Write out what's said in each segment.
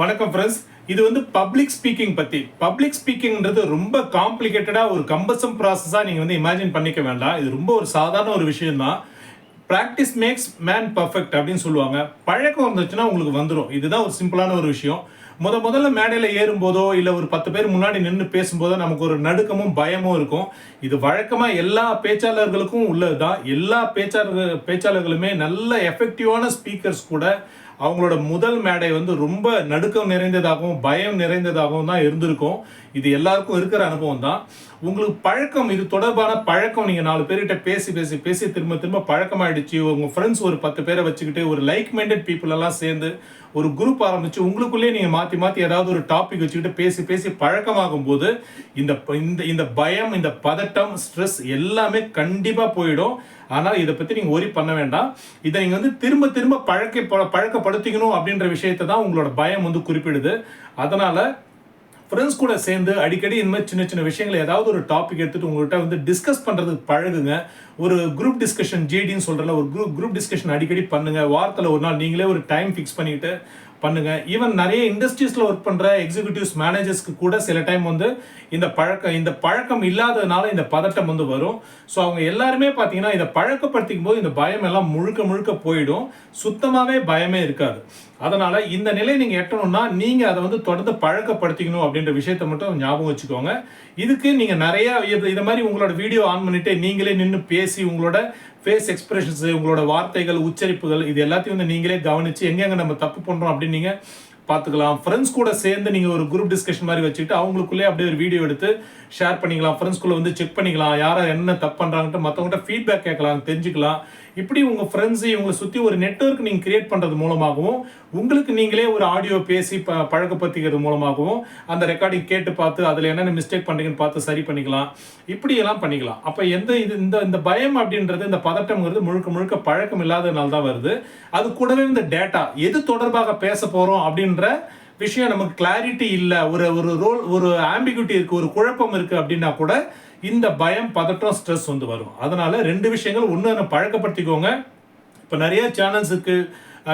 வணக்கம் ஃப்ரெண்ட்ஸ் இது வந்து பப்ளிக் ஸ்பீக்கிங் பற்றி பப்ளிக் ஸ்பீக்கிங்ன்றது ரொம்ப காம்ப்ளிகேட்டடாக ஒரு கம்பசம் ப்ராசஸாக நீங்கள் வந்து இமேஜின் பண்ணிக்க வேண்டாம். இது ரொம்ப ஒரு சாதாரண ஒரு விஷயம் தான் ப்ராக்டிஸ் மேக்ஸ் மேன் பர்ஃபெக்ட் அப்படின்னு சொல்லுவாங்க. பழக்கம் வந்துச்சுன்னா உங்களுக்கு வந்துடும் இதுதான் ஒரு சிம்பிளான ஒரு விஷயம். முத முதல்ல மேடையில் ஏறும்போதோ இல்லை ஒரு பத்து பேர் முன்னாடி நின்று பேசும்போதோ நமக்கு ஒரு நடுக்கமும் பயமும் இருக்கும். இது வழக்கமாக எல்லா பேச்சாளர்களுக்கும் உள்ளது தான் எல்லா பேச்சாளர்கள் பேச்சாளர்களுமே நல்ல எஃபெக்டிவான ஸ்பீக்கர்ஸ் கூட அவங்களோட முதல் மேடை வந்து ரொம்ப நடுக்கம் நிறைந்ததாகவும் பயம் நிறைந்ததாகவும் தான் இருந்திருக்கும். இது எல்லாருக்கும் இருக்கிற அனுபவம் தான். உங்களுக்கு பழக்கம் இது தொடர்பான பழக்கம் நீங்கள் நாலு பேர்கிட்ட பேசி பேசி பேசி திரும்ப திரும்ப பழக்கமாயிடுச்சு. உங்கள் ஃப்ரெண்ட்ஸ் ஒரு பத்து பேரை வச்சுக்கிட்டு ஒரு லைக் மைண்டட் பீப்புளெல்லாம் சேர்ந்து ஒரு குரூப் ஆரம்பிச்சு உங்களுக்குள்ளேயே நீங்கள் மாற்றி மாற்றி ஏதாவது ஒரு டாபிக் வச்சுக்கிட்டு பேசி பேசி பழக்கமாகும் போது இந்த இந்த இந்த பயம் இந்த பதட்டம் ஸ்ட்ரெஸ் எல்லாமே கண்டிப்பாக போயிடும். ஆனால் இதை பற்றி நீங்கள் ஒரி பண்ண வேண்டாம். இதை நீங்கள் வந்து திரும்ப திரும்ப பழக்க பழக்கப்படுத்திக்கணும் அப்படின்ற விஷயத்தை தான் உங்களோட பயம் வந்து குறிப்பிடுது. அதனால் ஃப்ரெண்ட்ஸ் கூட சேர்ந்து அடிக்கடி இந்த மாதிரி சின்ன சின்ன விஷயங்களை ஏதாவது ஒரு டாபிக் எடுத்துட்டு உங்கள்கிட்ட வந்து டிஸ்கஸ் பண்ணுறதுக்கு பழகுங்க. ஒரு குரூப் டிஸ்கஷன் ஜேடின்னு சொல்கிறல ஒரு குரூப் குரூப் டிஸ்கஷன் அடிக்கடி பண்ணுங்கள் வாரத்தில் ஒரு நாள் நீங்களே ஒரு டைம் ஃபிக்ஸ் பண்ணிட்டு பண்ணுங்க. ஈவன் நிறைய இண்டஸ்ட்ரீஸில் ஒர்க் பண்ணுற எக்ஸிக்யூட்டிவ்ஸ் மேனேஜர்ஸ்க்கு கூட சில டைம் வந்து இந்த பழக்கம் இந்த பழக்கம் இல்லாததுனால இந்த பதட்டம் வந்து வரும். ஸோ அவங்க எல்லாருமே பார்த்தீங்கன்னா இதை பழக்கப்படுத்திக்கும் போது இந்த பயம் எல்லாம் முழுக்க முழுக்க போயிடும். சுத்தமாகவே பயமே இருக்காது. அதனால் இந்த நிலையை நீங்கள் எட்டணும்னா நீங்கள் அதை வந்து தொடர்ந்து பழக்கப்படுத்திக்கணும் அப்படின்ற விஷயத்த மட்டும் ஞாபகம் வச்சுக்கோங்க. இதுக்கு நீங்கள் நிறையா இது மாதிரி உங்களோட வீடியோ ஆன் பண்ணிவிட்டு நீங்களே நின்று பேசி உங்களோட ஃபேஸ் எக்ஸ்பிரஷன்ஸ் உங்களோட வார்த்தைகள் உச்சரிப்புகள் இது எல்லாத்தையும் வந்து நீங்களே கவனிச்சு எங்கெங்கே நம்ம தப்பு பண்றோம் அப்படின்னு நீங்க பார்த்துக்கலாம். ஃப்ரெண்ட்ஸ் கூட சேர்ந்து நீங்கள் ஒரு குரூப் டிஸ்கஷன் மாதிரி வச்சுக்கிட்டு அவங்களுக்குள்ளே அப்படியே ஒரு வீடியோ எடுத்து ஷேர் பண்ணிக்கலாம். ஃப்ரெண்ட்ஸ்குள்ளே வந்து செக் பண்ணிக்கலாம். யாரை என்ன தப்பு பண்ணுறாங்கன்ட்டு மற்றவங்கள்ட்ட ஃபீட்பேக் கேட்கலாம் தெரிஞ்சுக்கலாம். இப்படி உங்கள் ஃப்ரெண்ட்ஸு இவங்களை சுற்றி ஒரு நெட்ஒர்க் நீங்கள் கிரியேட் பண்ணுறது மூலமாகவும் உங்களுக்கு நீங்களே ஒரு ஆடியோ பேசி ப பழக்கப்படுத்திக்கிறது மூலமாகவும் அந்த ரெக்கார்டிங் கேட்டு பார்த்து அதில் என்னென்ன மிஸ்டேக் பண்ணுறீங்கன்னு பார்த்து சரி பண்ணிக்கலாம். இப்படியெல்லாம் பண்ணிக்கலாம். அப்போ எந்த இது இந்த இந்த பயம் அப்படின்றது இந்த பதட்டம்ங்கிறது முழுக்க முழுக்க பழக்கம் இல்லாததுனால தான் வருது. அது கூடவே இந்த டேட்டா எது தொடர்பாக பேச போகிறோம் அப்படின்ற விஷயம் நமக்கு கிளாரிட்டி இல்லை. ஒரு ஒரு ரோல் ஒரு ஆம்பிகுட்டி இருக்குது ஒரு குழப்பம் இருக்குது அப்படின்னா கூட இந்த பயம் பதட்டம் ஸ்ட்ரெஸ் வந்து வரும். அதனால ரெண்டு விஷயங்கள் ஒன்று பழக்கப்படுத்திக்கோங்க. இப்போ நிறைய சேனல்ஸ் இருக்குது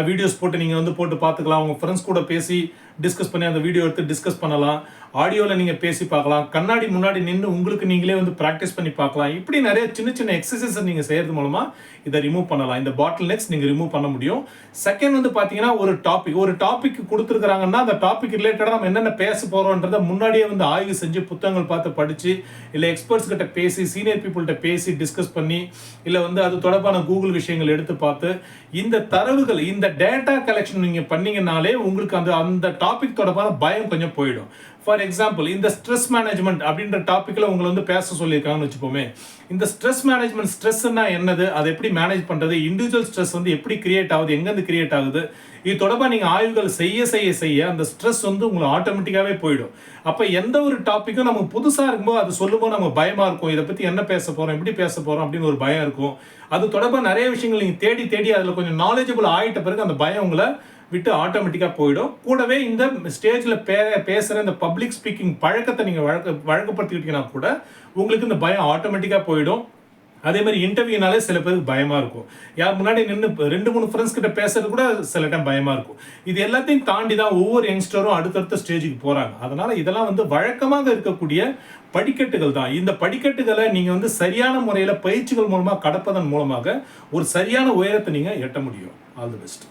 வீடியோஸ் போட்டு நீங்கள் வந்து போட்டு பார்த்துக்கலாம். உங்கள் ஃப்ரெண்ட்ஸ் கூட பேசி டிஸ்கஸ் பண்ணி அந்த வீடியோ எடுத்து டிஸ்கஸ் பண்ணலாம். ஆடியோவில் நீங்கள் பேசி பார்க்கலாம். கண்ணாடி முன்னாடி நின்று உங்களுக்கு நீங்களே வந்து ப்ராக்டிஸ் பண்ணி பார்க்கலாம். இப்படி நிறைய சின்ன சின்ன எக்ஸசைஸை நீங்கள் செய்கிறது மூலமாக இதை ரிமூவ் பண்ணலாம். இந்த பாட்டில் நெக்ஸ் நீங்கள் ரிமூவ் பண்ண முடியும். செகண்ட் வந்து பார்த்தீங்கன்னா ஒரு டாபிக் ஒரு டாபிக் கொடுத்துருக்குறாங்கன்னா அந்த டாபிக் ரிலேட்டடாக நம்ம என்னென்ன பேச போகிறோன்றதை முன்னாடியே வந்து ஆய்வு செஞ்சு புத்தகங்கள் பார்த்து படித்து இல்லை எக்ஸ்பர்ட்ஸ் கிட்ட பேசி சீனியர் பீப்புள்கிட்ட பேசி டிஸ்கஸ் பண்ணி இல்லை வந்து அது தொடர்பான கூகுள் விஷயங்கள் எடுத்து பார்த்து இந்த தரவுகள் இந்த இந்த டேட்டா கலெக்ஷன் நீங்கள் பண்ணீங்கனாலே உங்களுக்கு அந்த அந்த டாபிக் தொடர்பான பயம் கொஞ்சம் போயிடும். ஃபார் எக்ஸாம்பிள் இந்த ஸ்ட்ரெஸ் மேனேஜ்மெண்ட் அப்படின்ற டாப்பிக்கில் உங்களை வந்து பேச சொல்லியிருக்காங்கன்னு வச்சுப்போமே இந்த ஸ்ட்ரெஸ் மேனேஜ்மெண்ட் ஸ்ட்ரெஸ்னா என்னது? அதை எப்படி மேனேஜ் பண்ணுறது இண்டிவிஜுவல் ஸ்ட்ரெஸ் வந்து எப்படி கிரியேட் ஆகுது? எங்கேருந்து கிரியேட் ஆகுது? இது தொடர்பாக நீங்கள் ஆய்வுகள் செய்ய செய்ய செய்ய அந்த ஸ்ட்ரெஸ் வந்து உங்களுக்கு ஆட்டோமேட்டிக்காகவே போயிடும். அப்போ எந்த ஒரு டாப்பிக்கும் நம்ம புதுசாக இருக்கும்போது அது சொல்லும்போது நம்ம பயமாக இருக்கும். இதை பற்றி என்ன பேச போகிறோம் எப்படி பேச போகிறோம் அப்படின்னு ஒரு பயம் இருக்கும். அது தொடர்பாக நிறைய விஷயங்கள் நீங்கள் தேடி தேடி அதில் கொஞ்சம் நாலேஜபிள் ஆகிட்ட பிறகு அந்த பயம் உங்களை விட்டு ஆட்டோமேட்டிக்காக போயிடும். கூடவே இந்த ஸ்டேஜில் பே பேசுகிற இந்த பப்ளிக் ஸ்பீக்கிங் பழக்கத்தை நீங்கள் வழக்க வழக்கப்படுத்திக்கிட்டீங்கன்னா கூட உங்களுக்கு இந்த பயம் ஆட்டோமேட்டிக்காக போயிடும். அதே மாதிரி இன்டர்வியூனாலே சில பேருக்கு பயமாக இருக்கும். யார் முன்னாடி நின்று ரெண்டு மூணு ஃப்ரெண்ட்ஸ் கிட்ட பேசுறது கூட சில டைம் பயமாக இருக்கும். இது எல்லாத்தையும் தாண்டி தான் ஒவ்வொரு யங்ஸ்டரும் அடுத்தடுத்த ஸ்டேஜுக்கு போகிறாங்க அதனால் இதெல்லாம் வந்து வழக்கமாக இருக்கக்கூடிய படிக்கட்டுகள் தான். இந்த படிக்கட்டுகளை நீங்கள் வந்து சரியான முறையில் பயிற்சிகள் மூலமாக கடப்பதன் மூலமாக ஒரு சரியான உயரத்தை நீங்கள் எட்ட முடியும். All the best